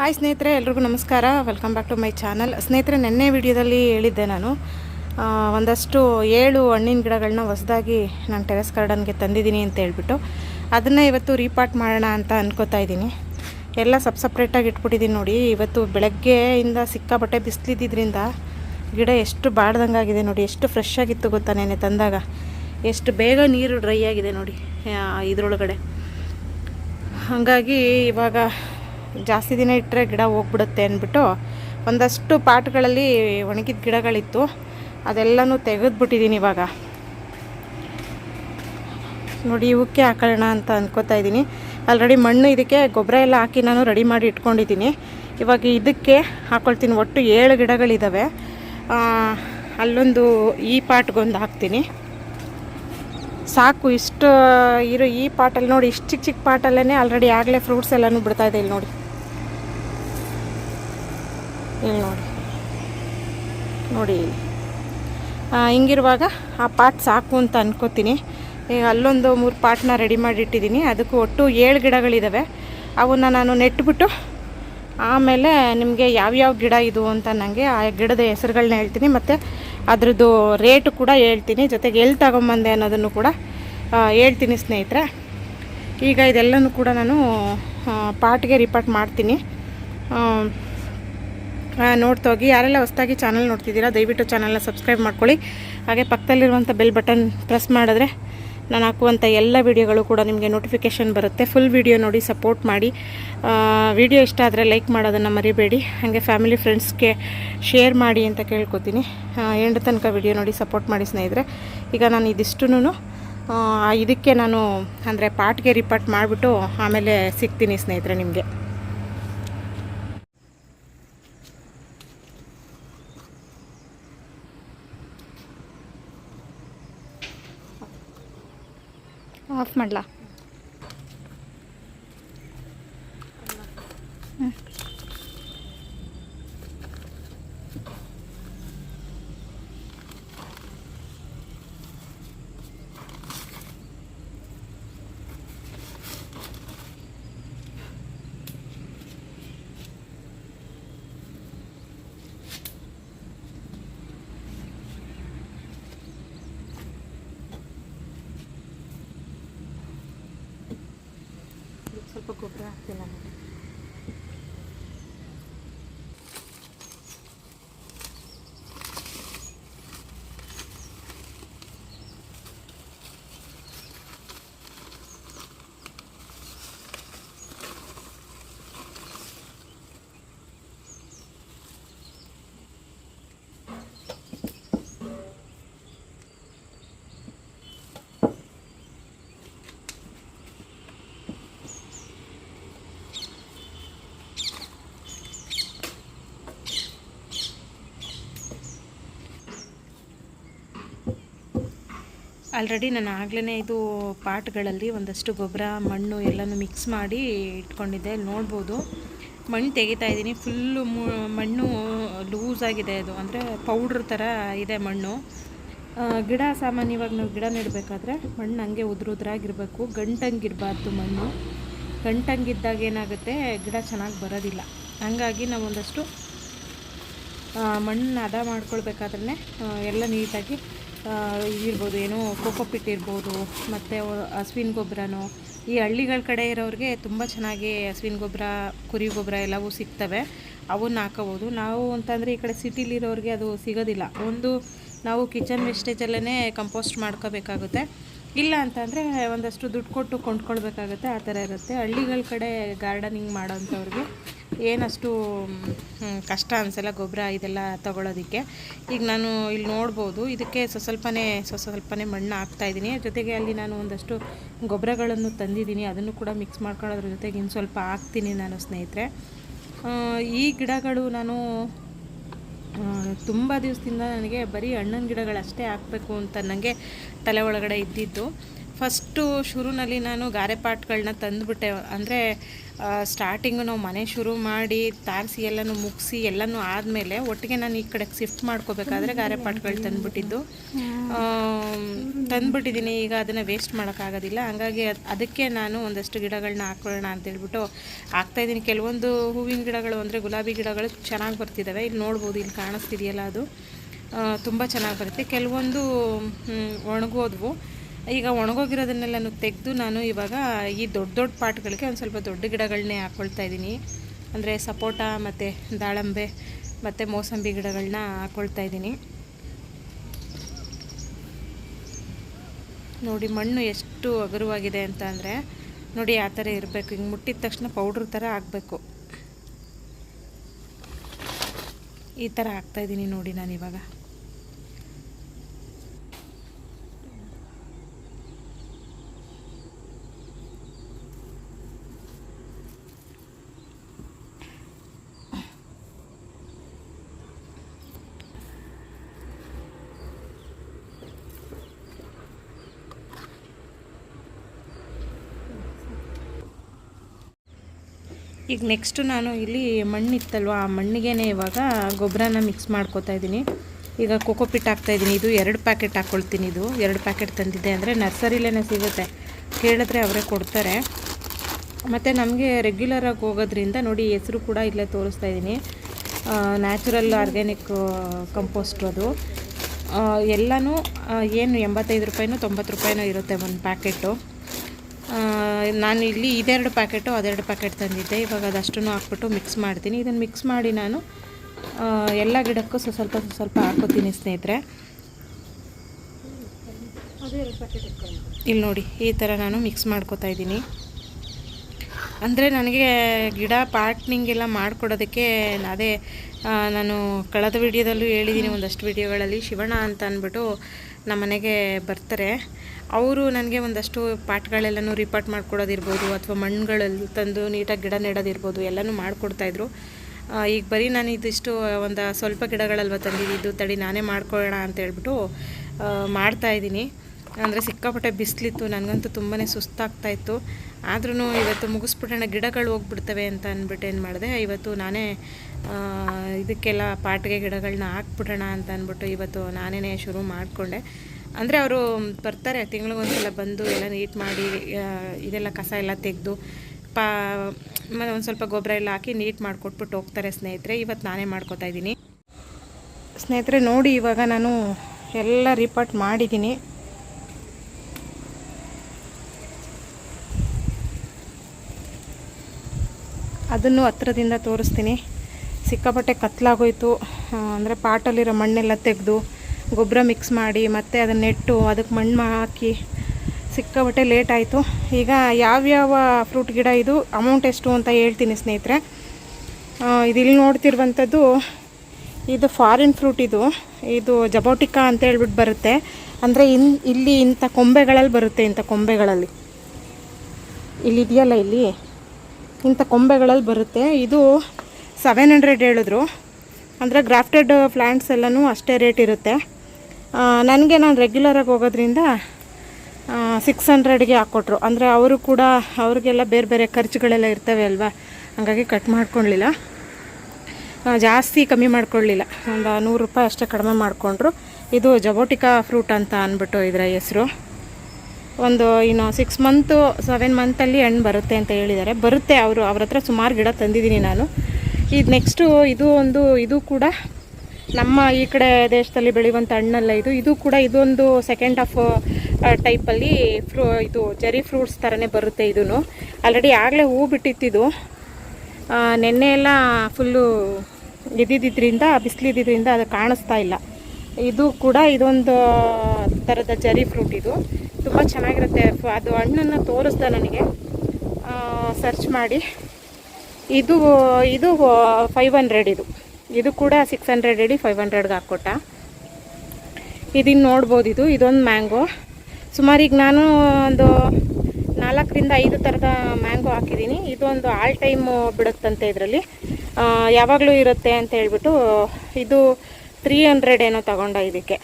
Hi ಸ್ನೇಹಿತರೆ, ಎಲ್ರಿಗೂ ನಮಸ್ಕಾರ. Welcome back to my channel ಸ್ನೇಹಿತರೆ, ನಿನ್ನೆ ವಿಡಿಯೋದಲ್ಲಿ ಹೇಳಿದ್ದೆ ನಾನು ಒಂದಷ್ಟು ಏಳು ಹಣ್ಣಿನ ಗಿಡಗಳನ್ನ ಹೊಸದಾಗಿ ನಾನು ಟೆರೆಸ್ ಗಾರ್ಡನ್ಗೆ ತಂದಿದ್ದೀನಿ ಅಂತ ಹೇಳ್ಬಿಟ್ಟು, ಅದನ್ನು ಇವತ್ತು ರೀಪಾರ್ಟ್ ಮಾಡೋಣ ಅಂತ ಅನ್ಕೋತಾ ಇದ್ದೀನಿ. ಎಲ್ಲ ಸಪ್ ಸಪ್ರೇಟಾಗಿ ಇಟ್ಬಿಟ್ಟಿದ್ದೀನಿ ನೋಡಿ. ಇವತ್ತು ಬೆಳಗ್ಗೆಯಿಂದ ಸಿಕ್ಕಾಪಟ್ಟೆ ಬಿಸಿಲಿದ್ದಿದ್ದರಿಂದ ಗಿಡ ಎಷ್ಟು ಬಾಡ್ದಂಗಾಗಿದೆ ನೋಡಿ. ಎಷ್ಟು ಫ್ರೆಶ್ ಆಗಿತ್ತು ಗೊತ್ತಾ ನೆನೆ ತಂದಾಗ. ಎಷ್ಟು ಬೇಗ ನೀರು ಡ್ರೈ ಆಗಿದೆ ನೋಡಿ ಇದ್ರೊಳಗಡೆ. ಹಾಗಾಗಿ ಇವಾಗ ಜಾಸ್ತಿ ದಿನ ಇಟ್ಟರೆ ಗಿಡ ಹೋಗ್ಬಿಡುತ್ತೆ ಅಂದ್ಬಿಟ್ಟು ಒಂದಷ್ಟು ಪಾಟ್ಗಳಲ್ಲಿ ಒಣಗಿದ ಗಿಡಗಳಿತ್ತು. ಅದೆಲ್ಲನೂ ತೆಗೆದ್ಬಿಟ್ಟಿದ್ದೀನಿ ಇವಾಗ. ನೋಡಿ, ಇವಕ್ಕೆ ಹಾಕೊಳ್ಳೋಣ ಅಂತ ಅಂದ್ಕೋತಾ ಇದ್ದೀನಿ. ಆಲ್ರೆಡಿ ಮಣ್ಣು ಇದಕ್ಕೆ ಗೊಬ್ಬರ ಎಲ್ಲ ಹಾಕಿ ನಾನು ರೆಡಿ ಮಾಡಿ ಇಟ್ಕೊಂಡಿದ್ದೀನಿ. ಇವಾಗ ಇದಕ್ಕೆ ಹಾಕೊಳ್ತೀನಿ. ಒಟ್ಟು ಏಳು ಗಿಡಗಳಿದ್ದಾವೆ ಅಲ್ಲೊಂದು ಈ ಪಾಟ್ಗೊಂದು ಹಾಕ್ತೀನಿ. ಸಾಕು, ಇಷ್ಟು, ಇರೋ ಈ ಪಾಟಲ್ಲಿ ನೋಡಿ, ಇಷ್ಟು ಚಿಕ್ಕ ಚಿಕ್ಕ ಪಾಟಲ್ಲೇ ಆಲ್ರೆಡಿ ಆಗಲೇ ಫ್ರೂಟ್ಸ್ ಎಲ್ಲನೂ ಬಿಡ್ತಾಯಿದೆ ಇಲ್ಲಿ ನೋಡಿ. ಇಲ್ಲಿ ನೋಡಿ. ನೋಡಿ. ಹಿಂಗಿರುವಾಗ ಆ ಪಾಟ್ ಸಾಕು ಅಂತ ಅನ್ಕೋತೀನಿ. ಈಗ ಅಲ್ಲೊಂದು ಮೂರು ಪಾಟ್ನ ರೆಡಿ ಮಾಡಿಟ್ಟಿದ್ದೀನಿ. ಅದಕ್ಕೂ ಒಟ್ಟು ಏಳು ಗಿಡಗಳಿದ್ದಾವೆ ಅವನ್ನ ನಾನು ನೆಟ್ಬಿಟ್ಟು ಆಮೇಲೆ ನಿಮಗೆ ಯಾವ್ಯಾವ ಗಿಡ ಇದು ಅಂತ ನನಗೆ ಆ ಗಿಡದ ಹೆಸರುಗಳನ್ನ ಹೇಳ್ತೀನಿ. ಮತ್ತು ಅದರದ್ದು ರೇಟು ಕೂಡ ಹೇಳ್ತೀನಿ. ಜೊತೆಗೆ ಎಲ್ಲಿ ತಗೊಂಬಂದೆ ಅನ್ನೋದನ್ನು ಕೂಡ ಹೇಳ್ತೀನಿ ಸ್ನೇಹಿತರೆ. ಈಗ ಇದೆಲ್ಲನೂ ಕೂಡ ನಾನು ಪಾಟ್ಗೆ ರಿಪಾರ್ಟ್ ಮಾಡ್ತೀನಿ. ನೋಡ್ತಾ ಹೋಗಿ ಯಾರೆಲ್ಲ ಹೊಸದಾಗಿ ಚಾನಲ್ ನೋಡ್ತಿದ್ದೀರಾ, ದಯವಿಟ್ಟು ಚಾನಲ್ನ ಸಬ್ಸ್ಕ್ರೈಬ್ ಮಾಡ್ಕೊಳ್ಳಿ. ಹಾಗೆ ಪಕ್ಕದಲ್ಲಿರುವಂಥ ಬೆಲ್ ಬಟನ್ ಪ್ರೆಸ್ ಮಾಡಿದ್ರೆ ನಾನು ಹಾಕುವಂಥ ಎಲ್ಲ ವಿಡಿಯೋಗಳು ಕೂಡ ನಿಮಗೆ ನೋಟಿಫಿಕೇಷನ್ ಬರುತ್ತೆ. ಫುಲ್ ವಿಡಿಯೋ ನೋಡಿ ಸಪೋರ್ಟ್ ಮಾಡಿ. ವಿಡಿಯೋ ಇಷ್ಟ ಆದರೆ ಲೈಕ್ ಮಾಡೋದನ್ನು ಮರಿಬೇಡಿ. ಹಾಗೆ ಫ್ಯಾಮಿಲಿ ಫ್ರೆಂಡ್ಸ್ಗೆ ಶೇರ್ ಮಾಡಿ ಅಂತ ಕೇಳ್ಕೊತೀನಿ. ಎಂಡ್ ತನಕ ವಿಡಿಯೋ ನೋಡಿ ಸಪೋರ್ಟ್ ಮಾಡಿ ಸ್ನೇಹಿತರೆ. ಈಗ ನಾನು ಇದಿಷ್ಟು ಇದಕ್ಕೆ ನಾನು ಅಂದರೆ ಪಾಟ್ಗೆ ರಿಪಾರ್ಟ್ ಮಾಡಿಬಿಟ್ಟು ಆಮೇಲೆ ಸಿಗ್ತೀನಿ ಸ್ನೇಹಿತರೆ ನಿಮಗೆ. ಆಫ್ ಮಾಡಲಾ ಸ್ವಲ್ಪ ಗೊಬ್ಬರ ಹಾಕ್ತೀನಿ ನಾನು ಆಲ್ರೆಡಿ ನಾನು ಆಗ್ಲೇ ಇದು ಪಾಟ್ಗಳಲ್ಲಿ ಒಂದಷ್ಟು ಗೊಬ್ಬರ, ಮಣ್ಣು ಎಲ್ಲನೂ ಮಿಕ್ಸ್ ಮಾಡಿ ಇಟ್ಕೊಂಡಿದ್ದೆ. ನೋಡ್ಬೋದು. ಮಣ್ಣು ತೆಗಿತಾ ಇದ್ದೀನಿ. ಫುಲ್ಲು ಮಣ್ಣು ಲೂಸ್ ಆಗಿದೆ ಅದು. ಅಂದರೆ ಪೌಡ್ರ್ ಥರ ಇದೆ ಮಣ್ಣು. ಗಿಡ ಸಾಮಾನ್ಯವಾಗಿ ನಾವು ಗಿಡ ನೆಡಬೇಕಾದ್ರೆ ಮಣ್ಣು ಹಂಗೆ ಉದುರು ಉದುರಾಗಿರಬೇಕು ಗಂಟಂಗಿರಬಾರ್ದು ಮಣ್ಣು. ಗಂಟಂಗಿದ್ದಾಗ ಏನಾಗುತ್ತೆ? ಗಿಡ ಚೆನ್ನಾಗಿ ಬರೋದಿಲ್ಲ. ಹಂಗಾಗಿ ನಾವು ಒಂದಷ್ಟು ಮಣ್ಣನ್ನ ಹದ ಮಾಡ್ಕೊಳ್ಬೇಕಾದ್ರೆ ಎಲ್ಲ ನೀಟಾಗಿ ಇದಿರ್ಬೋದು ಏನು ಕೋಕೋಪಿಟ್ ಇರ್ಬೋದು, ಮತ್ತು ಹಸುವಿನ ಗೊಬ್ಬರನೋ ಈ ಹಳ್ಳಿಗಳ ಕಡೆ ಇರೋರಿಗೆ ತುಂಬ ಚೆನ್ನಾಗಿ ಹಸುವಿನ ಗೊಬ್ಬರ ಕುರಿ ಗೊಬ್ಬರ ಎಲ್ಲವೂ ಸಿಗ್ತವೆ. ಅವನ್ನ ಹಾಕೋಬೋದು ನಾವು ಅಂತಂದರೆ ಈ ಕಡೆ ಸಿಟಿಲಿರೋರಿಗೆ ಅದು ಸಿಗೋದಿಲ್ಲ. ಒಂದು ನಾವು ಕಿಚನ್ ವೇಸ್ಟೇಜಲ್ಲೇ ಕಂಪೋಸ್ಟ್ ಮಾಡ್ಕೋಬೇಕಾಗುತ್ತೆ. ಇಲ್ಲ ಅಂತಂದರೆ ಒಂದಷ್ಟು ದುಡ್ಡು ಕೊಟ್ಟು ಕೊಂಡ್ಕೊಳ್ಬೇಕಾಗುತ್ತೆ. ಆ ಥರ ಇರುತ್ತೆ. ಹಳ್ಳಿಗಳ ಕಡೆ ಗಾರ್ಡನಿಂಗ್ ಮಾಡೋಂಥವ್ರಿಗೆ ಏನಷ್ಟು ಕಷ್ಟ ಅನಿಸಲ್ಲ ಗೊಬ್ಬರ ಇದೆಲ್ಲ ತಗೊಳ್ಳೋದಕ್ಕೆ ಈಗ ನಾನು ಇಲ್ಲಿ ನೋಡ್ಬೋದು, ಇದಕ್ಕೆ ಸ್ವ ಸ್ವಲ್ಪನೇ ಸ್ವ ಸ್ವಲ್ಪನೇ ಮಣ್ಣು ಹಾಕ್ತಾಯಿದ್ದೀನಿ ಜೊತೆಗೆ ಅಲ್ಲಿ ನಾನು ಒಂದಷ್ಟು ಗೊಬ್ಬರಗಳನ್ನು ತಂದಿದ್ದೀನಿ. ಅದನ್ನು ಕೂಡ ಮಿಕ್ಸ್ ಮಾಡ್ಕೊಳ್ಳೋದ್ರ ಜೊತೆಗೆ ಇನ್ನು ಸ್ವಲ್ಪ ಹಾಕ್ತೀನಿ ನಾನು ಸ್ನೇಹಿತರೆ. ಈ ಗಿಡಗಳು ನಾನು ತುಂಬ ದಿವಸದಿಂದ ನನಗೆ ಬರೀ ಹಣ್ಣಿನ ಗಿಡಗಳಷ್ಟೇ ಹಾಕಬೇಕು ಅಂತ ನನಗೆ ತಲೆ ಒಳಗಡೆ ಇದ್ದಿದ್ದು. ಫಸ್ಟು ಶುರುನಲ್ಲಿ ನಾನು ಗಾರೆ ಪಾಟ್ಗಳನ್ನ ತಂದುಬಿಟ್ಟೆ. ಅಂದರೆ ಸ್ಟಾರ್ಟಿಂಗು ನಾವು ಮನೆ ಶುರು ಮಾಡಿ, ತಾರಿಸಿ ಎಲ್ಲನೂ ಮುಗಿಸಿ, ಎಲ್ಲನೂ ಆದಮೇಲೆ ಒಟ್ಟಿಗೆ ನಾನು ಈ ಕಡೆಗೆ ಶಿಫ್ಟ್ ಮಾಡ್ಕೋಬೇಕಾದ್ರೆ ಗಾರೆ ಪಾಟ್ಗಳು ತಂದುಬಿಟ್ಟಿದ್ದು ತಂದುಬಿಟ್ಟಿದ್ದೀನಿ ಈಗ ಅದನ್ನು ವೇಸ್ಟ್ ಮಾಡೋಕ್ಕಾಗೋದಿಲ್ಲ. ಹಾಗಾಗಿ ಅದ್- ಅದಕ್ಕೆ ನಾನು ಒಂದಷ್ಟು ಗಿಡಗಳನ್ನ ಹಾಕೊಳ್ಳೋಣ ಅಂತೇಳ್ಬಿಟ್ಟು ಹಾಕ್ತಾಯಿದ್ದೀನಿ ಕೆಲವೊಂದು ಹೂವಿನ ಗಿಡಗಳು ಅಂದರೆ ಗುಲಾಬಿ ಗಿಡಗಳು ಚೆನ್ನಾಗಿ ಬರ್ತಿದ್ದಾವೆ ಇಲ್ಲಿ ನೋಡ್ಬೋದು ಇಲ್ಲಿ ಕಾಣಿಸ್ತಿದೆಯಲ್ಲ ಅದು. ತುಂಬ ಚೆನ್ನಾಗಿ ಬರುತ್ತೆ. ಕೆಲವೊಂದು ಒಣಗೋದ್ವು ಈಗ ಒಣಗೋಗಿರೋದನ್ನೆಲ್ಲನೂ ತೆಗೆದು ನಾನು ಇವಾಗ ಈ ದೊಡ್ಡ ದೊಡ್ಡ ಪಾಟ್ಗಳಿಗೆ ಒಂದು ಸ್ವಲ್ಪ ದೊಡ್ಡ ಗಿಡಗಳನ್ನೇ ಹಾಕ್ಕೊಳ್ತಾ ಇದ್ದೀನಿ ಅಂದರೆ ಸಪೋಟ ಮತ್ತು ದಾಳಂಬೆ ಮತ್ತು ಮೋಸಂಬಿ ಗಿಡಗಳನ್ನ ಹಾಕ್ಕೊಳ್ತಾ ಇದ್ದೀನಿ ನೋಡಿ ಮಣ್ಣು ಎಷ್ಟು ಹಗುರವಾಗಿದೆ ಅಂತ ಅಂದರೆ ನೋಡಿ ಆ ಥರ ಇರಬೇಕು. ಹಿಂಗೆ ಮುಟ್ಟಿದ ತಕ್ಷಣ ಪೌಡ್ರ್ ಥರ ಆಗಬೇಕು ಈ ಥರ ಹಾಕ್ತಾಯಿದ್ದೀನಿ ನೋಡಿ ನಾನು ಇವಾಗ ಈಗ ನೆಕ್ಸ್ಟು ನಾನು ಇಲ್ಲಿ ಮಣ್ಣಿತ್ತಲ್ವ, ಆ ಮಣ್ಣಿಗೆ ಇವಾಗ ಗೊಬ್ಬರನ ಮಿಕ್ಸ್ ಮಾಡ್ಕೋತಾ ಇದ್ದೀನಿ. ಈಗ ಕೋಕೋಪಿಟ್ ಹಾಕ್ತಾ ಇದ್ದೀನಿ. ಇದು ಎರಡು ಪ್ಯಾಕೆಟ್ ಹಾಕ್ಕೊಳ್ತೀನಿ ಇದು. ಎರಡು ಪ್ಯಾಕೆಟ್ ತಂದಿದ್ದೆ ಅಂದರೆ ನರ್ಸರಿಲೇ ಸಿಗುತ್ತೆ. ಕೇಳಿದ್ರೆ ಅವರೇ ಕೊಡ್ತಾರೆ. ಮತ್ತು ನಮಗೆ ರೆಗ್ಯುಲರಾಗಿ ಹೋಗೋದ್ರಿಂದ ನೋಡಿ ಹೆಸರು ಕೂಡ ಇಲ್ಲೇ ತೋರಿಸ್ತಾ ಇದ್ದೀನಿ. ನ್ಯಾಚುರಲ್ ಆರ್ಗ್ಯಾನಿಕ್ ಕಂಪೋಸ್ಟ್ ಅದು. ಎಲ್ಲನೂ ಏನು ಎಂಬತ್ತೈದು ರೂಪಾಯಿನೋ ತೊಂಬತ್ತು ರೂಪಾಯಿನೋ ಇರುತ್ತೆ ಒಂದು ಪ್ಯಾಕೆಟು ನಾನು ಇಲ್ಲಿ ಇದೆರಡು ಪ್ಯಾಕೆಟು ಅದೆರಡು ಪ್ಯಾಕೆಟ್ ತಂದಿದ್ದೆ. ಇವಾಗ ಅದಷ್ಟನ್ನು ಹಾಕ್ಬಿಟ್ಟು ಮಿಕ್ಸ್ ಮಾಡ್ತೀನಿ. ಇದನ್ನು ಮಿಕ್ಸ್ ಮಾಡಿ ನಾನು ಎಲ್ಲ ಗಿಡಕ್ಕೂ ಸ್ವಲ್ಪ ಸ್ವಲ್ಪ ಹಾಕೋತೀನಿ ಸ್ನೇಹಿತರೆ. ಇಲ್ಲಿ ನೋಡಿ, ಈ ಥರ ನಾನು ಮಿಕ್ಸ್ ಮಾಡ್ಕೋತಾ ಇದ್ದೀನಿ. ಅಂದರೆ ನನಗೆ ಗಿಡ ಪಾರ್ಟ್ನಿಂಗ್ ಎಲ್ಲ ಮಾಡಿಕೊಡೋದಕ್ಕೆ ಅದೇ ನಾನು ಕಳೆದ ವಿಡಿಯೋದಲ್ಲೂ ಹೇಳಿದ್ದೀನಿ ಒಂದಷ್ಟು ವಿಡಿಯೋಗಳಲ್ಲಿ ಶಿವಣ್ಣ ಅಂತ ಅಂದ್ಬಿಟ್ಟು ನಮ್ಮ ಮನೆಗೆ ಬರ್ತಾರೆ. ಅವರು ನನಗೆ ಒಂದಷ್ಟು ಪಾಟ್ಗಳೆಲ್ಲನೂ ರಿಪಾರ್ಟ್ ಮಾಡ್ಕೊಡೋದಿರ್ಬೋದು ಅಥವಾ ಮಣ್ಣುಗಳಲ್ಲಿ ತಂದು ನೀಟಾಗಿ ಗಿಡ ನೆಡೋದಿರ್ಬೋದು ಎಲ್ಲನೂ ಮಾಡಿಕೊಡ್ತಾಯಿದ್ರು. ಈಗ ಬರೀ ನಾನು ಇದಿಷ್ಟು ಒಂದು ಸ್ವಲ್ಪ ಗಿಡಗಳಲ್ವ ತಂದಿದ್ದು ತಡಿ ನಾನೇ ಮಾಡ್ಕೊಳ್ಳೋಣ ಅಂತ ಹೇಳ್ಬಿಟ್ಟು ಮಾಡ್ತಾಯಿದ್ದೀನಿ. ಅಂದರೆ ಸಿಕ್ಕಾಪಟ್ಟೆ ಬಿಸಿಲಿತ್ತು, ನನಗಂತೂ ತುಂಬಾ ಸುಸ್ತಾಗ್ತಾಯಿತ್ತು. ಆದ್ರೂ ಇವತ್ತು ಮುಗಿಸ್ಬಿಟ್ಟೋಣ ಗಿಡಗಳು ಹೋಗ್ಬಿಡ್ತವೆ ಅಂತ ಅಂದ್ಬಿಟ್ಟು ಏನು ಮಾಡಿದೆ, ಇವತ್ತು ನಾನೇ ಇದಕ್ಕೆಲ್ಲ ಪಾಟ್ಗೆ ಗಿಡಗಳನ್ನ ಹಾಕ್ಬಿಡೋಣ ಅಂತ ಅಂದ್ಬಿಟ್ಟು ಇವತ್ತು ನಾನೇ ಶುರು ಮಾಡಿಕೊಂಡೆ. ಅಂದರೆ ಅವರು ಬರ್ತಾರೆ ತಿಂಗಳಿಗೊಂದ್ಸಲ ಬಂದು ಎಲ್ಲ ನೀಟ್ ಮಾಡಿ ಇದೆಲ್ಲ ಕಸ ಎಲ್ಲ ತೆಗೆದು, ಪಾ ಒಂದು ಸ್ವಲ್ಪ ಗೊಬ್ಬರ ಎಲ್ಲ ಹಾಕಿ ನೀಟ್ ಮಾಡಿಕೊಟ್ಬಿಟ್ಟು ಹೋಗ್ತಾರೆ ಸ್ನೇಹಿತರೆ. ಇವತ್ತು ನಾನೇ ಮಾಡ್ಕೊತಾ ಇದ್ದೀನಿ. ಸ್ನೇಹಿತರೆ, ನೋಡಿ ಇವಾಗ ನಾನು ಎಲ್ಲ ರಿಪೋರ್ಟ್ ಮಾಡಿದ್ದೀನಿ. ಅದನ್ನು ಹತ್ರದಿಂದ ತೋರಿಸ್ತೀನಿ. ಸಿಕ್ಕಾಪಟ್ಟೆ ಕತ್ಲಾಗೋಯ್ತು. ಅಂದರೆ ಪಾಟಲ್ಲಿರೋ ಮಣ್ಣೆಲ್ಲ ತೆಗೆದು ಗೊಬ್ಬರ ಮಿಕ್ಸ್ ಮಾಡಿ ಮತ್ತೆ ಅದನ್ನ ನೆಟ್ಟು ಅದಕ್ಕೆ ಮಣ್ಣು ಹಾಕಿ ಸಿಕ್ಕಾಪಟ್ಟೆ ಲೇಟ್ ಆಯಿತು. ಈಗ ಯಾವ್ಯಾವ ಫ್ರೂಟ್ ಗಿಡ ಇದು ಅಮೌಂಟ್ ಎಷ್ಟು ಅಂತ ಹೇಳ್ತೀನಿ ಸ್ನೇಹಿತರೆ. ಇದಿಲ್ಲಿ ನೋಡ್ತಿರುವಂಥದ್ದು ಇದು ಫಾರಿನ್ ಫ್ರೂಟ್ ಇದು. ಇದು ಜಬೋಟಿಕಾ ಅಂತ ಹೇಳ್ಬಿಟ್ಟು ಬರುತ್ತೆ. ಅಂದರೆ ಇನ್, ಇಲ್ಲಿ ಇಂಥ ಕೊಂಬೆಗಳಲ್ಲಿ ಬರುತ್ತೆ ಇಂಥ ಕೊಂಬೆಗಳಲ್ಲಿ. ಇಲ್ಲಿ ಇದೆಯಲ್ಲ ಇಲ್ಲಿ? ಇಂಥ ಕೊಂಬೆಗಳಲ್ಲಿ ಬರುತ್ತೆ. ಇದು ಸೆವೆನ್ ಹಂಡ್ರೆಡ್ ಹೇಳಿದ್ರು. ಅಂದರೆ ಗ್ರಾಫ್ಟೆಡ್ ಪ್ಲ್ಯಾಂಟ್ಸ್ ಎಲ್ಲನೂ ಅಷ್ಟೇ ರೇಟ್ ಇರುತ್ತೆ. ನನಗೆ ನಾನು ರೆಗ್ಯುಲರಾಗಿ ಹೋಗೋದ್ರಿಂದ ಸಿಕ್ಸ್ ಹಂಡ್ರೆಡ್ಗೆ ಹಾಕ್ಕೊಟ್ರು ಅಂದರೆ ಅವರು ಕೂಡ ಅವ್ರಿಗೆಲ್ಲ ಬೇರೆ ಬೇರೆ ಖರ್ಚುಗಳೆಲ್ಲ ಇರ್ತವೆ ಅಲ್ವಾ? ಹಾಗಾಗಿ ಕಟ್ ಮಾಡ್ಕೊಳ್ಳಿಲ್ಲ ಜಾಸ್ತಿ ಕಮ್ಮಿ ಮಾಡ್ಕೊಳ್ಳಿಲ್ಲ ಒಂದು ನೂರು ರೂಪಾಯಿ ಅಷ್ಟೇ ಕಡಿಮೆ ಮಾಡಿಕೊಂಡ್ರು. ಇದು ಜಬೋಟಿಕಾ ಫ್ರೂಟ್ ಅಂತ ಅಂದ್ಬಿಟ್ಟು ಇದರ ಹೆಸರು. ಒಂದು ಇನ್ನು ಸಿಕ್ಸ್ ಮಂತು ಸೆವೆನ್ ಮಂತಲ್ಲಿ ಹಣ್ಣು ಬರುತ್ತೆ ಅಂತ ಹೇಳಿದ್ದಾರೆ ಬರುತ್ತೆ ಅವರು, ಅವ್ರ ಹತ್ರ ಸುಮಾರು ಗಿಡ ತಂದಿದ್ದೀನಿ ನಾನು. ಇದು ನೆಕ್ಸ್ಟು ಇದು ಒಂದು, ಇದು ಕೂಡ ನಮ್ಮ ಈ ಕಡೆ ದೇಶದಲ್ಲಿ ಬೆಳೆಯುವಂಥ ಹಣ್ಣಲ್ಲ ಇದು. ಇದು ಕೂಡ ಇದೊಂದು ಸೆಕೆಂಡ್ ಆಫ್ ಟೈಪಲ್ಲಿ ಫ್ರೂ, ಇದು ಜರಿ ಫ್ರೂಟ್ಸ್ ಥರನೇ ಬರುತ್ತೆ ಇದೂ ಆಲ್ರೆಡಿ ಆಗಲೇ ಹೂ ಬಿಟ್ಟಿತ್ತಿದು ನೆನ್ನೆ ಎಲ್ಲ ಫುಲ್ಲು ಇದ್ದಿದ್ದರಿಂದ ಬಿಸಿಲಿದ್ದರಿಂದ ಅದು ಕಾಣಿಸ್ತಾ ಇಲ್ಲ. ಇದು ಕೂಡ ಇದೊಂದು ಥರದ ಜರಿ ಫ್ರೂಟ್ ಇದು. ತುಂಬ ಚೆನ್ನಾಗಿರುತ್ತೆ. ಅದು ಹಣ್ಣನ್ನು ತೋರಿಸ್ದೆ ನನಗೆ. ಸರ್ಚ್ ಮಾಡಿ. ಇದು ಇದು ಫೈವ್ ಹಂಡ್ರೆಡ್ ಇದು. ಇದು ಕೂಡ ಸಿಕ್ಸ್ ಹಂಡ್ರೆಡ್ ಹೇಳಿ ಫೈವ್ ಹಂಡ್ರೆಡ್ಗೆ ಹಾಕ್ಕೊಟ್ಟ. ಇದನ್ನು ನೋಡ್ಬೋದು ಇದು, ಇದೊಂದು ಮ್ಯಾಂಗೋ ಸುಮಾರು ಈಗ ನಾನು ಒಂದು ನಾಲ್ಕರಿಂದ ಐದು ಥರದ ಮ್ಯಾಂಗೋ ಹಾಕಿದ್ದೀನಿ ಇದೊಂದು ಆಲ್ ಟೈಮ್ ಬಿಡುತ್ತಂತೆ ಇದರಲ್ಲಿ. ಯಾವಾಗಲೂ ಇರುತ್ತೆ ಅಂತ ಹೇಳ್ಬಿಟ್ಟು, ಇದು ತ್ರೀ ಹಂಡ್ರೆಡ್ ಏನೋ ತಗೊಂಡ ಇದಕ್ಕೆ.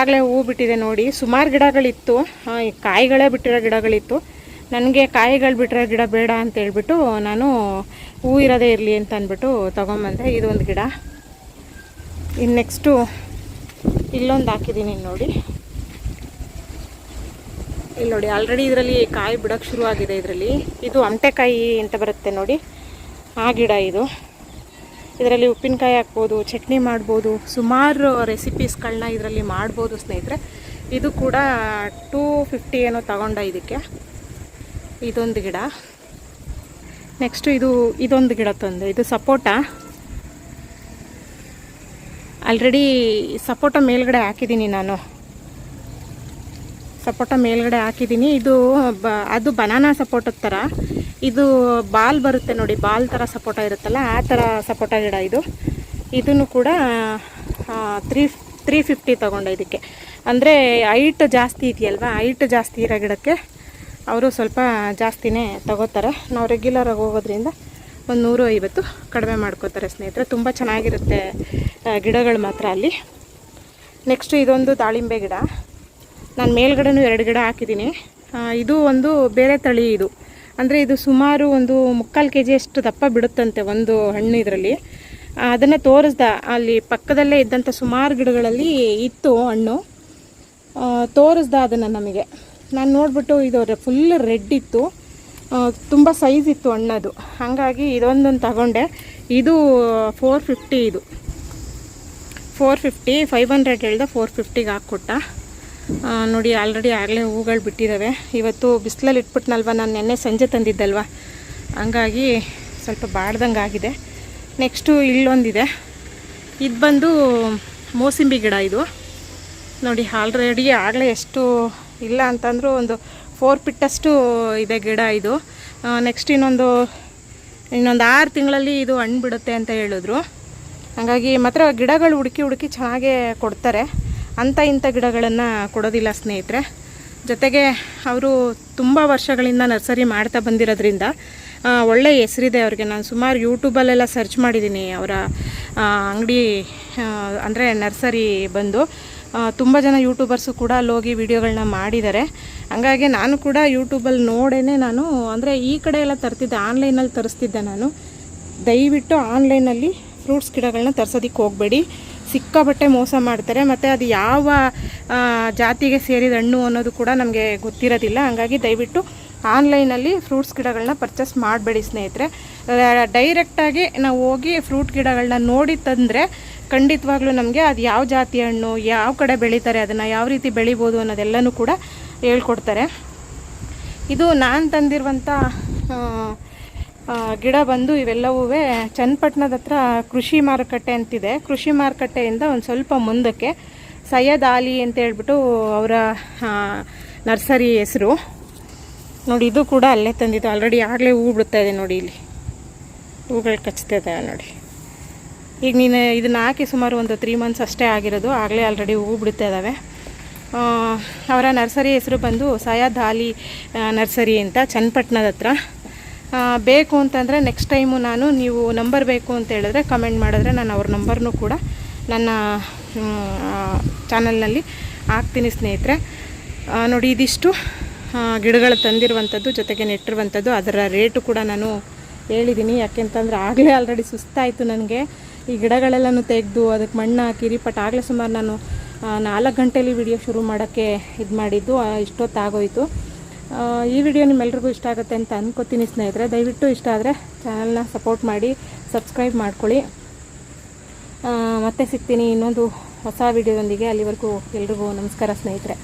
ಆಗಲೇ ಹೂ ಬಿಟ್ಟಿದೆ ನೋಡಿ. ಸುಮಾರು ಗಿಡಗಳಿತ್ತು. ಕಾಯಿಗಳೇ ಬಿಟ್ಟಿರೋ ಗಿಡಗಳಿತ್ತು. ನನಗೆ ಕಾಯಿಗಳು ಬಿಟ್ಟರೆ ಗಿಡ ಬೇಡ ಅಂತ ಹೇಳ್ಬಿಟ್ಟು ನಾನು ಹೂ ಇರೋದೇ ಇರಲಿ ಅಂತ ಅಂದ್ಬಿಟ್ಟು ತೊಗೊಂಬಂದೆ. ಇದೊಂದು ಗಿಡ. ಇನ್ನು ನೆಕ್ಸ್ಟು ಇಲ್ಲೊಂದು ಹಾಕಿದ್ದೀನಿ ನೋಡಿ. ಇಲ್ಲಿ ನೋಡಿ ಆಲ್ರೆಡಿ ಇದರಲ್ಲಿ ಕಾಯಿ ಬಿಡೋಕ್ಕೆ ಶುರು ಆಗಿದೆ ಇದರಲ್ಲಿ. ಇದು ಅಂಟೆಕಾಯಿ ಅಂತ ಬರುತ್ತೆ ನೋಡಿ. ಆ ಗಿಡ ಇದು. ಇದರಲ್ಲಿ ಉಪ್ಪಿನಕಾಯಿ ಹಾಕ್ಬೋದು, ಚಟ್ನಿ ಮಾಡ್ಬೋದು, ಸುಮಾರು ರೆಸಿಪೀಸ್ಗಳನ್ನ ಇದರಲ್ಲಿ ಮಾಡ್ಬೋದು ಸ್ನೇಹಿತರೆ. ಇದು ಕೂಡ ಟೂ ಫಿಫ್ಟಿ ಏನೋ ತಗೊಂಡ ಇದಕ್ಕೆ. ಇದೊಂದು ಗಿಡ. ನೆಕ್ಸ್ಟು ಇದು, ಇದೊಂದು ಗಿಡ ತಂದೆ. ಇದು ಸಪೋಟ. ಆಲ್ರೆಡಿ ಸಪೋಟ ಮೇಲ್ಗಡೆ ಹಾಕಿದ್ದೀನಿ ನಾನು. ಸಪೋಟ ಮೇಲ್ಗಡೆ ಹಾಕಿದ್ದೀನಿ. ಇದು ಬ, ಅದು ಬನಾನಾ ಸಪೋಟದ ಥರ ಇದು ಬಾಲ್ ಬರುತ್ತೆ ನೋಡಿ, ಬಾಲ್ ಥರ ಸಪೋಟ ಇರುತ್ತಲ್ಲ, ಆ ಥರ ಸಪೋಟ ಗಿಡ ಇದು. ಇದನ್ನು ಕೂಡ ತ್ರೀ ತ್ರೀ ಫಿಫ್ಟಿ ತೊಗೊಂಡೆ ಇದಕ್ಕೆ. ಅಂದರೆ ಹೈಟ್ ಜಾಸ್ತಿ ಇದೆಯಲ್ವ? ಹೈಟ್ ಜಾಸ್ತಿ ಇರೋ ಗಿಡಕ್ಕೆ ಅವರು ಸ್ವಲ್ಪ ಜಾಸ್ತಿನೇ ತಗೋತಾರೆ. ನಾವು ರೆಗ್ಯುಲರಾಗಿ ಹೋಗೋದ್ರಿಂದ ಒಂದು ನೂರು ಐವತ್ತು ಕಡಿಮೆ ಮಾಡ್ಕೋತಾರೆ ಸ್ನೇಹಿತರೆ. ತುಂಬ ಚೆನ್ನಾಗಿರುತ್ತೆ ಗಿಡಗಳು ಮಾತ್ರ ಅಲ್ಲಿ. ನೆಕ್ಸ್ಟು ಇದೊಂದು ದಾಳಿಂಬೆ ಗಿಡ. ನಾನು ಮೇಲ್ಗಡೆನೂ ಎರಡು ಗಿಡ ಹಾಕಿದ್ದೀನಿ. ಇದು ಒಂದು ಬೇರೆ ತಳಿ ಇದು. ಅಂದರೆ ಇದು ಸುಮಾರು ಒಂದು ಮುಕ್ಕಾಲು ಕೆ ಜಿಯಷ್ಟು ದಪ್ಪ ಬಿಡುತ್ತಂತೆ ಒಂದು ಹಣ್ಣು ಇದರಲ್ಲಿ. ಅದನ್ನು ತೋರಿಸ್ದ, ಅಲ್ಲಿ ಪಕ್ಕದಲ್ಲೇ ಇದ್ದಂಥ ಸುಮಾರು ಗಿಡಗಳಲ್ಲಿ ಇತ್ತು ಹಣ್ಣು. ತೋರಿಸ್ದ ಅದನ್ನು ನಮಗೆ. ನಾನು ನೋಡಿಬಿಟ್ಟು ಇದು ಫುಲ್ ರೆಡ್ ಇತ್ತು. ತುಂಬ ಸೈಜ್ ಇತ್ತು ಅಣ್ಣದು ಹಾಗಾಗಿ ಇದೊಂದೊಂದು ತಗೊಂಡೆ. ಇದು ಫೋರ್ ಫಿಫ್ಟಿ ಇದು. ಫೋರ್ ಫಿಫ್ಟಿ ಫೈವ್ ಹಂಡ್ರೆಡ್ ಹೇಳ್ದೆ ಫೋರ್ ಫಿಫ್ಟಿಗೆ ಹಾಕ್ಕೊಟ್ಟ. ನೋಡಿ ಆಲ್ರೆಡಿ ಆಗಲೇ ಹೂಗಳು ಬಿಟ್ಟಿದ್ದಾವೆ ಇವತ್ತು ಬಿಸಿಲಲ್ಲಿ ಇಟ್ಬಿಟ್ನಲ್ವ? ನಾನು ನೆನ್ನೆ ಸಂಜೆ ತಂದಿದ್ದಲ್ವ? ಹಂಗಾಗಿ ಸ್ವಲ್ಪ ಬಾಡ್ದಂಗೆ ಆಗಿದೆ. ನೆಕ್ಸ್ಟು ಇಲ್ಲೊಂದಿದೆ. ಇದು ಬಂದು, ಮೋಸಂಬಿ ಗಿಡ ಇದು. ನೋಡಿ ಆಲ್ರೆಡಿ ಆಗಲೇ ಎಷ್ಟು ಇಲ್ಲ ಅಂತಂದರೂ ಒಂದು ಫೋರ್ ಪಿಟ್ಟಷ್ಟು ಇದೆ ಗಿಡ ಇದು. ನೆಕ್ಸ್ಟ್ ಇನ್ನೊಂದು ಇನ್ನೊಂದು ಆರು ತಿಂಗಳಲ್ಲಿ ಇದು ಹಣ್ಣು ಬಿಡುತ್ತೆ ಅಂತ ಹೇಳಿದ್ರು. ಹಾಗಾಗಿ ಮಾತ್ರ ಗಿಡಗಳು ಹುಡುಕಿ ಹುಡುಕಿ ಚೆನ್ನಾಗೇ ಕೊಡ್ತಾರೆ. ಅಂಥ ಇಂಥ ಗಿಡಗಳನ್ನು ಕೊಡೋದಿಲ್ಲ ಸ್ನೇಹಿತರೆ. ಜೊತೆಗೆ ಅವರು ತುಂಬ ವರ್ಷಗಳಿಂದ ನರ್ಸರಿ ಮಾಡ್ತಾ ಬಂದಿರೋದ್ರಿಂದ ಒಳ್ಳೆ ಹೆಸರಿದೆ ಅವ್ರಿಗೆ. ನಾನು ಸುಮಾರು ಯೂಟ್ಯೂಬಲ್ಲೆಲ್ಲ ಸರ್ಚ್ ಮಾಡಿದ್ದೀನಿ ಅವರ ಅಂಗಡಿ ಅಂದರೆ ನರ್ಸರಿ ಬಂದು. ತುಂಬ ಜನ ಯೂಟ್ಯೂಬರ್ಸು ಕೂಡ ಅಲ್ಲಿ ಹೋಗಿ ವಿಡಿಯೋಗಳನ್ನ ಮಾಡಿದ್ದಾರೆ ಹಂಗಾಗಿ ನಾನು ಕೂಡ ಯೂಟ್ಯೂಬಲ್ಲಿ ನೋಡೇ ನಾನು. ಅಂದರೆ ಈ ಕಡೆ ಎಲ್ಲ ತರ್ತಿದ್ದೆ ಆನ್ಲೈನಲ್ಲಿ ತರಿಸ್ತಿದ್ದೆ ನಾನು. ದಯವಿಟ್ಟು ಆನ್ಲೈನಲ್ಲಿ ಫ್ರೂಟ್ಸ್ ಗಿಡಗಳನ್ನ ತರ್ಸೋದಕ್ಕೆ ಹೋಗಬೇಡಿ. ಸಿಕ್ಕಾಬಟ್ಟೆ ಮೋಸ ಮಾಡ್ತಾರೆ. ಮತ್ತು ಅದು ಯಾವ ಜಾತಿಗೆ ಸೇರಿದ ಹಣ್ಣು ಅನ್ನೋದು ಕೂಡ ನಮಗೆ ಗೊತ್ತಿರೋದಿಲ್ಲ. ಹಾಗಾಗಿ ದಯವಿಟ್ಟು ಆನ್ಲೈನಲ್ಲಿ ಫ್ರೂಟ್ಸ್ ಗಿಡಗಳನ್ನ ಪರ್ಚೇಸ್ ಮಾಡಬೇಡಿ ಸ್ನೇಹಿತರೆ. ಡೈರೆಕ್ಟಾಗಿ ನಾವು ಹೋಗಿ ಫ್ರೂಟ್ ಗಿಡಗಳನ್ನ ನೋಡಿ ತಂದರೆ ಖಂಡಿತವಾಗ್ಲೂ ನಮಗೆ ಅದು ಯಾವ ಜಾತಿ ಹಣ್ಣು, ಯಾವ ಕಡೆ ಬೆಳೀತಾರೆ, ಅದನ್ನು ಯಾವ ರೀತಿ ಬೆಳಿಬೋದು ಅನ್ನೋದೆಲ್ಲನೂ ಕೂಡ ಹೇಳ್ಕೊಡ್ತಾರೆ. ಇದು ನಾನು ತಂದಿರುವಂಥ ಗಿಡ ಬಂದು ಇವೆಲ್ಲವೂ ಚನ್ನಪಟ್ಟಣದ ಹತ್ರ ಕೃಷಿ ಮಾರುಕಟ್ಟೆ ಅಂತಿದೆ. ಕೃಷಿ ಮಾರುಕಟ್ಟೆಯಿಂದ ಒಂದು ಸ್ವಲ್ಪ ಮುಂದಕ್ಕೆ ಸೈಯದ್ ಆಲಿ ಅಂತ ಹೇಳ್ಬಿಟ್ಟು ಅವರ ನರ್ಸರಿ ಹೆಸರು. ನೋಡಿ, ಇದು ಕೂಡ ಅಲ್ಲೇ ತಂದಿದ್ದು. ಆಲ್ರೆಡಿ ಆಗಲೇ ಹೂ ಬಿಡ್ತಾ ಇದೆ ನೋಡಿ ಇಲ್ಲಿ. ಹೂಗಳು ಕಚ್ತಾ ಇದೆ ನೋಡಿ. ಈಗ ನೀನು ಇದನ್ನು ಹಾಕಿ ಸುಮಾರು ಒಂದು ತ್ರೀ ಮಂತ್ಸ್ ಅಷ್ಟೇ ಆಗಿರೋದು, ಆಗಲೇ ಆಲ್ರೆಡಿ ಹೂ ಬಿಡ್ತಾ ಇದ್ದಾವೆ ಅವರ ನರ್ಸರಿ ಹೆಸರು ಬಂದು ಸಯಾದ್ ನರ್ಸರಿ ಅಂತ ಚನ್ನಪಟ್ಟಣದ ಹತ್ರ. ಬೇಕು ಅಂತಂದರೆ ನೆಕ್ಸ್ಟ್ ಟೈಮು ನಾನು ನೀವು ನಂಬರ್ ಬೇಕು ಅಂತ ಹೇಳಿದ್ರೆ ಕಮೆಂಟ್ ಮಾಡಿದ್ರೆ ನಾನು ಅವ್ರ ನಂಬರ್ನೂ ಕೂಡ ನನ್ನ ಚಾನಲ್ನಲ್ಲಿ ಹಾಕ್ತೀನಿ ಸ್ನೇಹಿತರೆ. ನೋಡಿ ಇದಿಷ್ಟು. ಗಿಡಗಳು ತಂದಿರುವಂಥದ್ದು ಜೊತೆಗೆ ನೆಟ್ಟಿರುವಂಥದ್ದು ಅದರ ರೇಟು ಕೂಡ ನಾನು ಹೇಳಿದ್ದೀನಿ ಯಾಕೆಂತಂದರೆ ಆಗಲೇ ಆಲ್ರೆಡಿ ಸುಸ್ತಾಯಿತು ನನಗೆ. ಈ ಗಿಡಗಳೆಲ್ಲನೂ ತೆಗೆದು ಅದಕ್ಕೆ ಮಣ್ಣು ಹಾಕಿ ರಿಪಟ್ ಆಗಲೇ ಸುಮಾರು ನಾನು ನಾಲ್ಕು ಗಂಟೆಲಿ ವಿಡಿಯೋ ಶುರು ಮಾಡೋಕ್ಕೆ ಇದು ಮಾಡಿದ್ದು ಇಷ್ಟೊತ್ತಾಗೋಯಿತು. ಈ ವಿಡಿಯೋ ನಿಮ್ಮೆಲ್ರಿಗೂ ಇಷ್ಟ ಆಗುತ್ತೆ ಅಂತ ಅಂದ್ಕೋತೀನಿ ಸ್ನೇಹಿತರೆ. ದಯವಿಟ್ಟು ಇಷ್ಟ ಆದರೆ ಚಾನಲ್ನ ಸಪೋರ್ಟ್ ಮಾಡಿ ಸಬ್ಸ್ಕ್ರೈಬ್ ಮಾಡ್ಕೊಳ್ಳಿ. ಮತ್ತೆ ಸಿಗ್ತೀನಿ ಇನ್ನೊಂದು ಹೊಸ ವಿಡಿಯೋದೊಂದಿಗೆ ಅಲ್ಲಿವರೆಗೂ ಎಲ್ರಿಗೂ ನಮಸ್ಕಾರ ಸ್ನೇಹಿತರೆ.